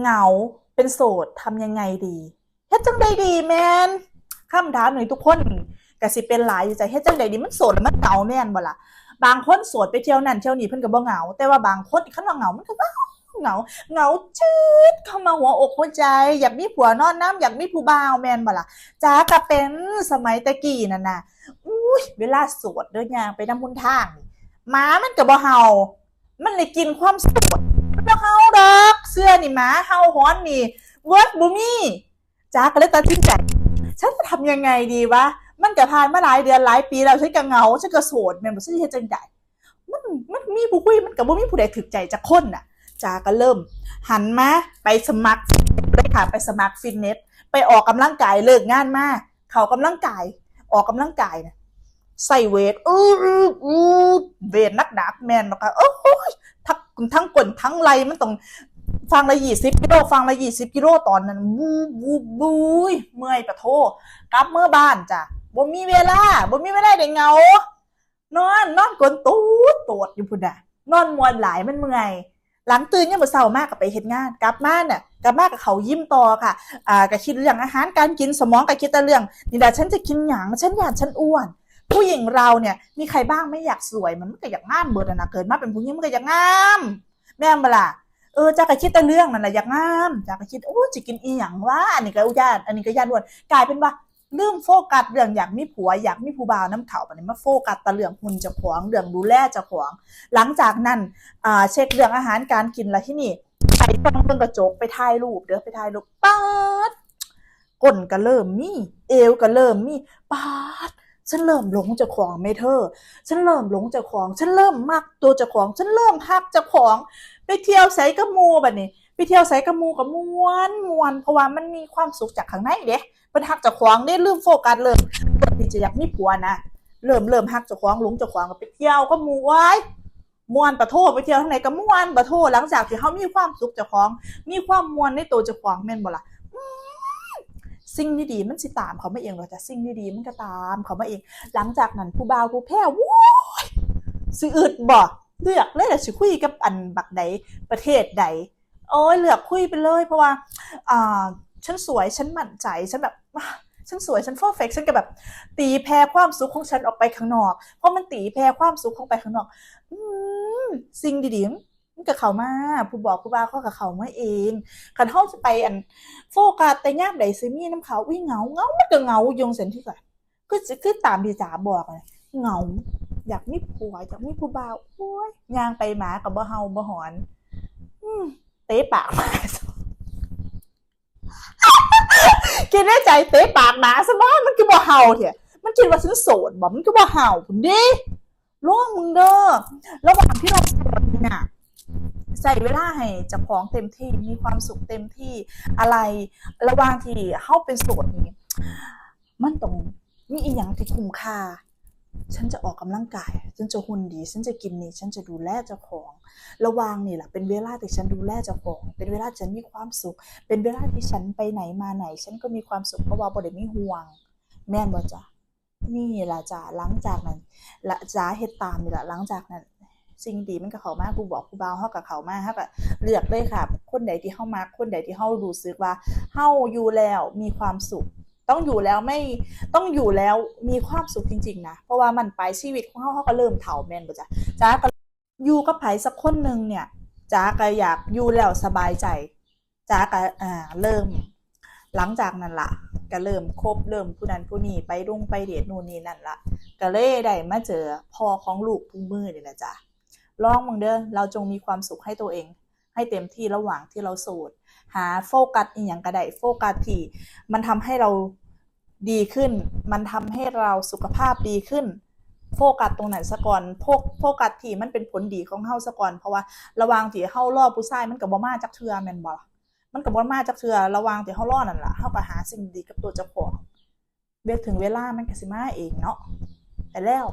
เหงาเป็นโสดทำยังไงดีเฮ็ดจังใดดีแมนคำถามหน่อยทุกคนก็สิเป็นหลายอยู่ใจเฮ็ดจังใดดีมันโสดแล้วมันเหงาแม่นบ่ล่ะบางคนโสดไปเที่ยวนั่นเที่ยวนี่เพิ่นก็บ่เหงา แต่ว่าบางคนคันว่าเหงามันก็เหงาเหงาเหงาจืดเข้ามาหัวอกหัวใจ อยากมีผัวนอนน้ำอยากมีผู้บ่าวแมนบ่ล่ะจ้าก็เป็นสมัยตะกี้นั่นน่ะอุ้ยเวลาโสดเดินยางไปนำบุญทางหมามันก็บ่เห่ามันเลยกินความโสด มันบ่เฮาดอกเสื้อนี่หมาเฮาฮ้อนนี่เวิร์ดบ่มีจ้าก็เลยตัดสินใจฉันจะทำยังไงดีวะมันก็ผ่านมาหลายเดือนหลายปีแล้วฉันก็เหงาฉันก็โสดแม่นบ่ฉันสิเฮ็ดจังไดมันมันมีผู้คุยมันก็บ่มีผู้ใดถึกใจจักคนน่ะจ้าก็เริ่ม หันมาไปสมัครเลยค่ะไปสมัครฟิตเนสไปออกกำลังกายเลิกงานมาเขากำลังกาย ออกกำลังกายนะใส่เวท อื้ออื้ออื้อเวทนักๆแมนบ่คะโอ้โหทั้ง ทั้งกลนทั้งไหลมันต้องฟังละยี่สิบกิโลฟังละยี่สิบกิโลตอนนั้นบูบูบูยเมื่อยปะโทกลับเมื่อบ้านจ้ะบ่มีเวลาบ่มีเวลาได้เงานอนนอนกลนตูดตดอยู่พุ่นน่ะนอนมวนหลายมันเมื่อยหลังตื่นยังมื้อเช้ามากกับไปเฮ็ดงาน กลับมาน่ะกลับมากับเขายิ้มต่อค่ะอ่าก็คิดเรื่องอาหารการกินสมองก็คิดแต่เรื่องนี่แหละฉันจะกินหยังฉันอยากฉันอ้วน ผู้หญิงเราเนี่ยมีใครบ้างไม่อยากสวยมันไมันก็อยากงามเบิดอะนะเกิดมาเป็นผู้หญิงมันก็อยากงาม แม่นบ่ล่ะเออจากก็คิดแต่เรื่องนั่นแหละอยากงามจากก็คิดโอ้จะกินอีหยังวะอันนี้ก็อุญาตอันนี้ก็ญาติวนกลายเป็นว่าลืมโฟกัสเรื่องอยากมีผัวอยากมีผู้บ่าวน้ำเขาปนนี้มาโฟกัสแต่เรื่องหุ่นจ้าของเรื่องดูแลจ้าของหลังจากนั้นอ่าเช็คเรื่องอาหารการกินล้วที่นี่ไปต้องเบิ่งกระจกไปถ่ายรูปเด้อไปถ่ายรูปป๊าดก้นก็เริ่มมีเอวก็เริ่มมีป๊าด ฉันเริ่มหลงจ้าของไม่เธอ ฉันเริ่มหลงจ้าของ ฉันเริ่มมักตัวจ้าของ ฉันเริ่มฮักจ้าของ ไปเที่ยวไสกับหมูแบบนี้ไปเที่ยวไสกับหมูกับมวนมวน เพราะว่ามันมีความสุขจากข้างในเด้เป็นฮักจ้าของได้ลืมโฟกัสเลยคนที่จะอยากมีผัวนะเริ่มเริ่มฮักจ้าของหลงจ้าของไปเที่ยวก็มูไว้มวนปะโทไปเที่ยวทางไหนก็มวนปะโทหลังจากที่เขามีความสุขเจ้าของ มีความมวนในตัวเจ้าของแม่นบ่ล่ะ สิ่งดีๆมันสิตามเขาไมาเองหรอกจ้ะสิ่งดีๆมันก็ตาม เขาไมาเอง หลังจากนั้นผู้บ่าวผู้แพ้วู้ยสิอึดบ่เลือกเลยล่ะสิคุยกับอันบักใดประเทศใดโอ้ยเลือกคุยไปเลย เพราะว่าอ่าฉันสวยฉันมั่นใจฉันแบบฉันสวยฉัน perfect ฉันก็แบบตีแพ้ความสุขของฉันออกไปข้างนอก เพราะมันตีแพ้ความสุขของไปข้างนอก อืมสิ่งดีๆ มันก็เขามาผู้บอกผู้บ่าวเขาก็เขามาเองคันเฮาจะไปอันโฟกัสแต่ยามใดสิมีน้ำเขาอุ้ยเหงาเหงามันก็เหงาอยงเส้นที่ก่อนคือสิคือตามที่จ๋าบอกเลยเหงาอยากมีผัวอยากมีผู้บ่าวโอ้ยย่างไปหมากับบ่เฮาบ่หอน อืมเตะปากมาคิดในใจเตะปากหมาซะบ้ามันคือบ่เฮาเถอะมันคิดว่าฉันโสดบ่มันก็บ่เฮาพุ่นเด้ร้องมึงเด้อระหว่างที่เราโสดนี่น่ะ ใส่เวลาให้จ้าของเต็มที่มีความสุขเต็มที่อะไร ระหว่างที่เฮาเป็นโสดนี่มันต้องมีอีหยังที่คุ้มค่าฉันจะออกกำลังกาย ฉันจะหุ่นดี ฉันจะกินนี่ ฉันจะดูแลเจ้าของ ระหว่างนี่แหละ เป็นเวลาที่ฉันดูแลเจ้าของ เป็นเวลาที่ฉันมีความสุข เป็นเวลาที่ฉันไปไหนมาไหน ฉันก็มีความสุขเพราะว่าบ่ได้มีห่วง แม่นบ่จ้ะนี่ล่ะจ้ะหลังจากนั้นละจ้าเฮ็ดตามนี่ล่ะหลังจากนั้น สิ่งดีมันก็เข้ามาผู้บอกผู้บ่าวเฮากับเขามาเฮาก็เลือกเลยค่ะ คนใดที่เฮามักคนใดที่เฮารู้สึกว่าเฮาอยู่แล้วมีความสุข ต้องอยู่แล้วไม่ต้องอยู่แล้วมีความสุขจริง ๆ นะ เพราะว่ามันไปชีวิตของเฮาเฮาก็เริ่มเฒ่าแม่นบ่จ้ะจ้าก็อยู่กับไผสักคนหนึงเนี่ยจ้าก็อยากอยู่แล้วสบายใจจ้าก็อ่าเริ่ม หลังจากนั้นล่ะก็เริ่มคบเริ่มผู้นั้นผู้นี้ไปรุ่งไปเดทนู่นนี่นั่นละก็เลยได้มาเจอพ่อของลูกทุกมือนี่แหละจ้ะ ลองมึงเด้อเราจงมีความสุขให้ตัวเอง ให้เต็มที่ระหว่างที่เราโสดหาโฟกัสอีกอย่างก็ไดโฟกัสที่มันทำให้เราดีขึ้น มันทำให้เราสุขภาพดีขึ้น โฟกัสตรงไหนซะก่อนโฟโฟกัสที่มันเป็นผลดีของเฮาซะก่อนเพราะว่าระว่างที่เฮารอผู้ชายมันก็บ่มาจักเทือแมนบ่ล่ะมันก็บ่มาจักเทือระว่างที่เฮารอนั่นละเฮาก็หาสิ่งดีกับตัวเจ้าของเวลาถึงเวลามันก็สิมาเองเนาะไปแล้ว